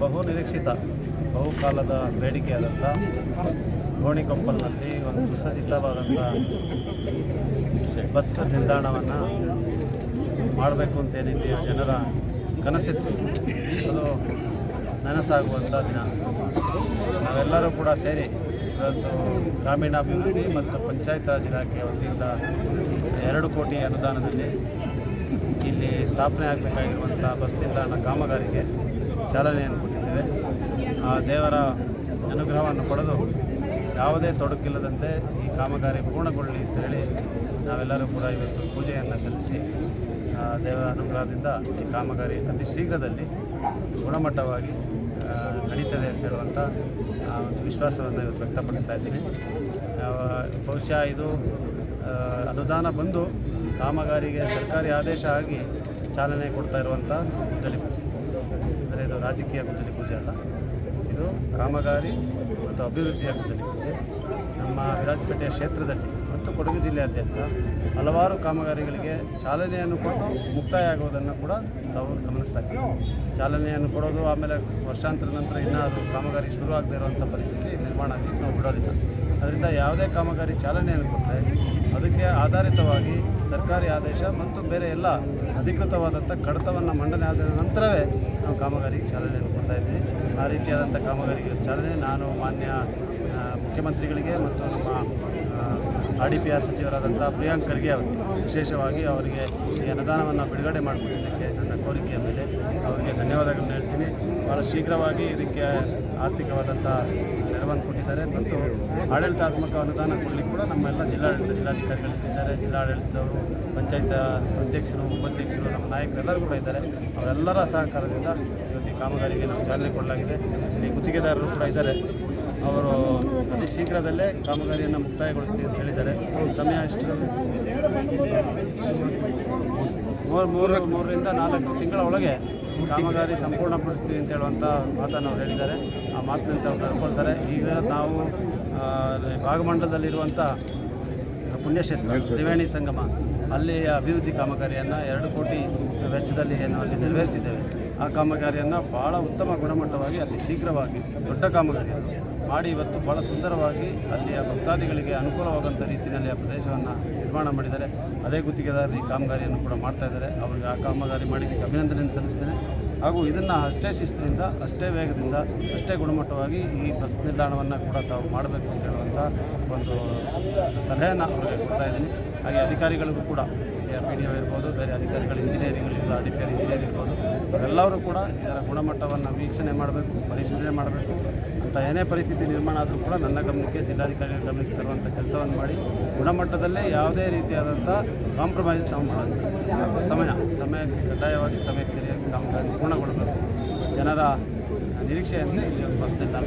ಬಹು ನಿರೀಕ್ಷಿತ ಬಹುಕಾಲದ ಬೇಡಿಕೆಯಾದಂಥ ಗೋಣಿಕೊಪ್ಪಲ್ನಲ್ಲಿ ಒಂದು ಸುಸಜ್ಜಿತವಾದಂಥ ಬಸ್ ನಿಲ್ದಾಣವನ್ನು ಮಾಡಬೇಕು ಅಂತೇನಿಲ್ಲಿ ಜನರ ಕನಸಿತ್ತು. ಅದು ನನಸಾಗುವಂಥ ದಿನ. ನಾವೆಲ್ಲರೂ ಕೂಡ ಸೇರಿ ಇವತ್ತು ಗ್ರಾಮೀಣಾಭಿವೃದ್ಧಿ ಮತ್ತು ಪಂಚಾಯತ್ ರಾಜ್ ಇಲಾಖೆ ವತಿಯಿಂದ ಎರಡು ಕೋಟಿ ಅನುದಾನದಲ್ಲಿ ಇಲ್ಲಿ ಸ್ಥಾಪನೆ ಆಗಬೇಕಾಗಿರುವಂಥ ಬಸ್ ನಿಲ್ದಾಣ ಕಾಮಗಾರಿಗೆ ಚಾಲನೆಯನ್ನು ಕೊಟ್ಟಿದ್ದೇವೆ ಆ ದೇವರ ಅನುಗ್ರಹವನ್ನು ಪಡೆದು ಯಾವುದೇ ತೊಡಕಿಲ್ಲದಂತೆ ಈ ಕಾಮಗಾರಿ ಪೂರ್ಣಗೊಳ್ಳಲಿ ಅಂತೇಳಿ ನಾವೆಲ್ಲರೂ ಕೂಡ ಇವತ್ತು ಪೂಜೆಯನ್ನು ಸಲ್ಲಿಸಿ ದೇವರ ಅನುಗ್ರಹದಿಂದ ಈ ಕಾಮಗಾರಿ ಅತಿ ಶೀಘ್ರದಲ್ಲಿ ಗುಣಮಟ್ಟವಾಗಿ ನಡೀತದೆ ಅಂತ ಹೇಳುವಂಥ ಒಂದು ವಿಶ್ವಾಸವನ್ನು ಇವತ್ತು ವ್ಯಕ್ತಪಡಿಸ್ತಾ ಇದ್ದೀನಿ ಬಹುಶಃ ಇದು ಅನುದಾನ ಬಂದು ಕಾಮಗಾರಿಗೆ ಸರ್ಕಾರಿ ಆದೇಶ ಆಗಿ ಚಾಲನೆ ಕೊಡ್ತಾ ಇರುವಂಥ ಅಂದರೆ ಇದು ರಾಜಕೀಯ ಗುದ್ದಲಿ ಪೂಜೆ ಅಲ್ಲ. ಇದು ಕಾಮಗಾರಿ ಮತ್ತು ಅಭಿವೃದ್ಧಿಯ ಗುದ್ದಲಿ ಪೂಜೆ. ನಮ್ಮ ವಿರಾಜಪೇಟೆಯ ಕ್ಷೇತ್ರದಲ್ಲಿ ಮತ್ತು ಕೊಡಗು ಜಿಲ್ಲೆಯಾದ್ಯಂತ ಹಲವಾರು ಕಾಮಗಾರಿಗಳಿಗೆ ಚಾಲನೆಯನ್ನು ಕೊಟ್ಟು ಮುಕ್ತಾಯ ಆಗುವುದನ್ನು ಕೂಡ ತಾವು ಗಮನಿಸ್ತಾ ಇದ್ದೀವಿ. ಚಾಲನೆಯನ್ನು ಕೊಡೋದು ಆಮೇಲೆ ವರ್ಷಾಂತರ ನಂತರ ಇನ್ನೂ ಅದು ಕಾಮಗಾರಿ ಶುರು ಆಗದೇ ಇರುವಂಥ ಪರಿಸ್ಥಿತಿ ನಿರ್ಮಾಣ ಆಗಲಿಕ್ಕೆ ನಾವು ಬಿಡೋದಿಲ್ಲ. ಅದರಿಂದ ಯಾವುದೇ ಕಾಮಗಾರಿ ಚಾಲನೆಯನ್ನು ಕೊಟ್ಟರೆ ಅದಕ್ಕೆ ಆಧಾರಿತವಾಗಿ ಸರ್ಕಾರಿ ಆದೇಶ ಮತ್ತು ಬೇರೆ ಎಲ್ಲ ಅಧಿಕೃತವಾದಂಥ ಕಡತವನ್ನು ಮಂಡನೆ ಆದ ನಂತರವೇ ನಾವು ಕಾಮಗಾರಿಗೆ ಚಾಲನೆಯನ್ನು ಕೊಡ್ತಾ ಇದ್ದೀವಿ. ಆ ರೀತಿಯಾದಂಥ ಕಾಮಗಾರಿಗೆ ಚಾಲನೆ ನಾನು ಮಾನ್ಯ ಮುಖ್ಯಮಂತ್ರಿಗಳಿಗೆ ಮತ್ತು ನಮ್ಮ ಆರ್ ಡಿ ಪಿ ಆರ್ ಸಚಿವರಾದಂಥ ಪ್ರಿಯಾಂಕ್ ವಿಶೇಷವಾಗಿ ಅವರಿಗೆ ಈ ಅನುದಾನವನ್ನು ಬಿಡುಗಡೆ ಮಾಡಿಕೊಟ್ಟಿದ್ದಕ್ಕೆ ನನ್ನ ಕೋರಿಕೆಯ ಮೇಲೆ ಅವರಿಗೆ ಧನ್ಯವಾದಗಳನ್ನು ಹೇಳ್ತೀನಿ. ಭಾಳ ಶೀಘ್ರವಾಗಿ ಇದಕ್ಕೆ ಆರ್ಥಿಕವಾದಂಥ ನೆರವನ್ನು ಕೊಟ್ಟಿದ್ದಾರೆ ಮತ್ತು ಆಡಳಿತಾತ್ಮಕ ಅನುದಾನ ಕೊಡಲಿಕ್ಕೆ ಕೂಡ ನಮ್ಮೆಲ್ಲ ಜಿಲ್ಲಾಡಳಿತ ಜಿಲ್ಲಾಧಿಕಾರಿಗಳಿದ್ದಾರೆ ಜಿಲ್ಲಾಡಳಿತದವರು, ಪಂಚಾಯತ್ ಅಧ್ಯಕ್ಷರು, ಉಪಾಧ್ಯಕ್ಷರು, ನಮ್ಮ ನಾಯಕರೆಲ್ಲರೂ ಕೂಡ ಇದ್ದಾರೆ. ಅವರೆಲ್ಲರ ಸಹಕಾರದಿಂದ ಈ ಕಾಮಗಾರಿಗೆ ನಾವು ಚಾಲನೆ ಕೊಡಲಾಗಿದೆ. ಇಲ್ಲಿ ಗುತ್ತಿಗೆದಾರರು ಕೂಡ ಇದ್ದಾರೆ. ಅವರು ಶೀಘ್ರದಲ್ಲೇ ಕಾಮಗಾರಿಯನ್ನು ಮುಕ್ತಾಯಗೊಳಿಸ್ತೀವಿ ಅಂತ ಹೇಳಿದ್ದಾರೆ. ಸಮಯ ಎಷ್ಟು ಮೂರು ಮೂರು ಮೂರರಿಂದ ನಾಲ್ಕು ತಿಂಗಳ ಒಳಗೆ ಕಾಮಗಾರಿ ಸಂಪೂರ್ಣಪಡಿಸ್ತೀವಿ ಅಂತ ಹೇಳುವಂಥ ಮಾತನ್ನು ಅವ್ರು ಹೇಳಿದ್ದಾರೆ. ಆ ಮಾತಿನಂತೆ ಅವ್ರು ನಡ್ಕೊಳ್ತಾರೆ ಈಗ ನಾವು ಭಾಗಮಂಡಲದಲ್ಲಿರುವಂಥ ಪುಣ್ಯಕ್ಷೇತ್ರ ತ್ರಿವೇಣಿ ಸಂಗಮ ಅಲ್ಲಿ ಅಭಿವೃದ್ಧಿ ಕಾಮಗಾರಿಯನ್ನು ಎರಡು ಕೋಟಿ ವೆಚ್ಚದಲ್ಲಿ ಏನು ಅಲ್ಲಿ ನೆರವೇರಿಸಿದ್ದೇವೆ. ಆ ಕಾಮಗಾರಿಯನ್ನು ಭಾಳ ಉತ್ತಮ ಗುಣಮಟ್ಟವಾಗಿ, ಅತಿ ಶೀಘ್ರವಾಗಿ, ದೊಡ್ಡ ಕಾಮಗಾರಿಯನ್ನು ಮಾಡಿ ಇವತ್ತು ಭಾಳ ಸುಂದರವಾಗಿ ಅಲ್ಲಿಯ ಭಕ್ತಾದಿಗಳಿಗೆ ಅನುಕೂಲವಾಗುವಂಥ ರೀತಿಯಲ್ಲಿ ಆ ಪ್ರದೇಶವನ್ನು ನಿರ್ಮಾಣ ಮಾಡಿದ್ದಾರೆ. ಅದೇ ಗುತ್ತಿಗೆದಾರರು ಈ ಕಾಮಗಾರಿಯನ್ನು ಕೂಡ ಮಾಡ್ತಾ ಇದ್ದಾರೆ. ಅವರಿಗೆ ಆ ಕಾಮಗಾರಿ ಮಾಡಿದ್ದಕ್ಕೆ ಅಭಿನಂದನೆ ಸಲ್ಲಿಸ್ತೇನೆ. ಹಾಗೂ ಇದನ್ನು ಅಷ್ಟೇ ಶಿಸ್ತಿನಿಂದ, ಅಷ್ಟೇ ವೇಗದಿಂದ, ಅಷ್ಟೇ ಗುಣಮಟ್ಟವಾಗಿ ಈ ಬಸ್ ನಿಲ್ದಾಣವನ್ನು ಕೂಡ ತಾವು ಮಾಡಬೇಕು ಅಂತ ಹೇಳುವಂಥ ಒಂದು ಸಲಹೆಯನ್ನು ಅವರಿಗೆ ಕೊಡ್ತಾ ಇದ್ದೀನಿ. ಹಾಗೆ ಅಧಿಕಾರಿಗಳಿಗೂ ಕೂಡ ಪಿ ಡಿ ಇರ್ಬೋದು ಬೇರೆ ಅಧಿಕಾರಿಗಳು engineering R D P R engineer ಇರ್ಬೋದು, ಅವರೆಲ್ಲರೂ ಕೂಡ ಇದರ ಗುಣಮಟ್ಟವನ್ನು ವೀಕ್ಷಣೆ ಮಾಡಬೇಕು, ಪರಿಶೀಲನೆ ಮಾಡಬೇಕು. ಅಂತ ಏನೇ ಪರಿಸ್ಥಿತಿ ನಿರ್ಮಾಣ ಆದರೂ ಕೂಡ ನನ್ನ ಗಮನಕ್ಕೆ ಜಿಲ್ಲಾಧಿಕಾರಿಗಳ ಗಮನಕ್ಕೆ ತರುವಂಥ ಕೆಲಸವನ್ನು ಮಾಡಿ, ಗುಣಮಟ್ಟದಲ್ಲೇ ಯಾವುದೇ ರೀತಿಯಾದಂಥ ಕಾಂಪ್ರಮೈಸ್ ನಾವು ಮಾಡೋದು ಸಮಯ, ಸಮಯಕ್ಕೆ ಕಡ್ಡಾಯವಾಗಿ, ಸಮಯಕ್ಕೆ ಸರಿಯಾಗಿ ಕಾಮಗಾರಿ ಪೂರ್ಣಗೊಳ್ಳಬೇಕು. ಜನರ ನಿರೀಕ್ಷೆಯಂತೆ ಇಲ್ಲಿ ಬಸ್ ನಿಲ್ದಾಣ